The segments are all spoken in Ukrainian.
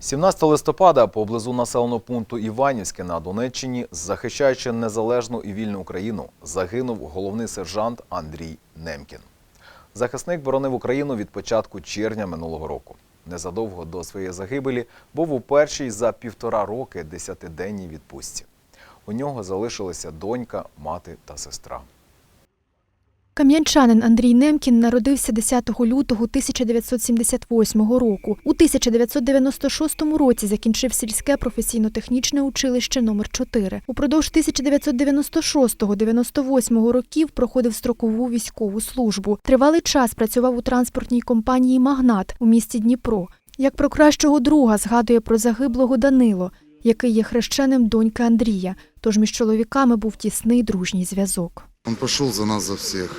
17 листопада поблизу населеного пункту Іванівське на Донеччині, захищаючи незалежну і вільну Україну, загинув головний сержант Андрій Немкін. Захисник боронив Україну від початку червня минулого року. Незадовго до своєї загибелі був у першій за півтора роки десятиденній відпустці. У нього залишилися донька, мати та сестра. Кам'янчанин Андрій Немкін народився 10 лютого 1978 року. У 1996 році закінчив сільське професійно-технічне училище номер 4 Упродовж 1996-98 років проходив строкову військову службу. Тривалий час працював у транспортній компанії Магнат у місті Дніпро. Як про кращого друга згадує про загиблого Данило, який є хрещеним доньки Андрія. Тож між чоловіками був тісний дружній зв'язок. Он пошел за нас за всех.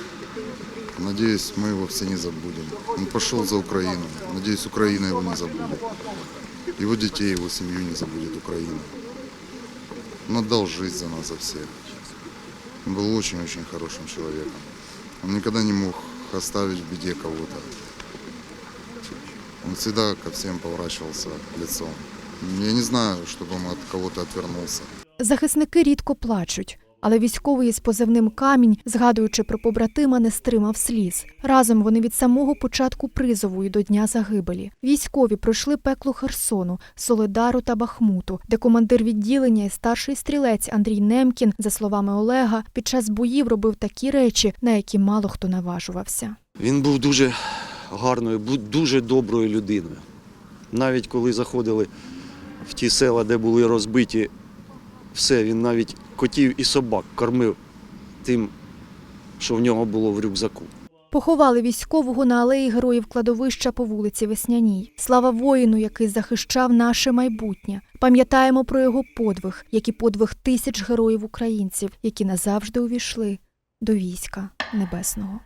Надеюсь, мы его все не забудем. Он пошел за Украину. Надеюсь, Украина его не забудет. Его детей, его семью не забудет Украина. Он отдал жизнь за нас за всех. Он был очень-очень хорошим человеком. Он никогда не мог оставить в беде кого-то. Он всегда ко всем поворачивался лицом. Я не знаю, чтобы он от кого-то отвернулся. Захисники рідко плачуть, але військовий з позивним камінь, згадуючи про побратима, не стримав сліз. Разом вони від самого початку призову і до дня загибелі. Військові пройшли пекло Херсону, Солидару та Бахмуту, де командир відділення і старший стрілець Андрій Немкін, за словами Олега, під час боїв робив такі речі, на які мало хто наважувався. Він був дуже гарною, дуже доброю людиною. Навіть коли заходили в ті села, де були розбиті, все, він навіть котів і собак кормив тим, що в нього було в рюкзаку. Поховали військового на алеї героїв кладовища по вулиці Весняній. Слава воїну, який захищав наше майбутнє. Пам'ятаємо про його подвиг, як і подвиг тисяч героїв українців, які назавжди увійшли до війська небесного.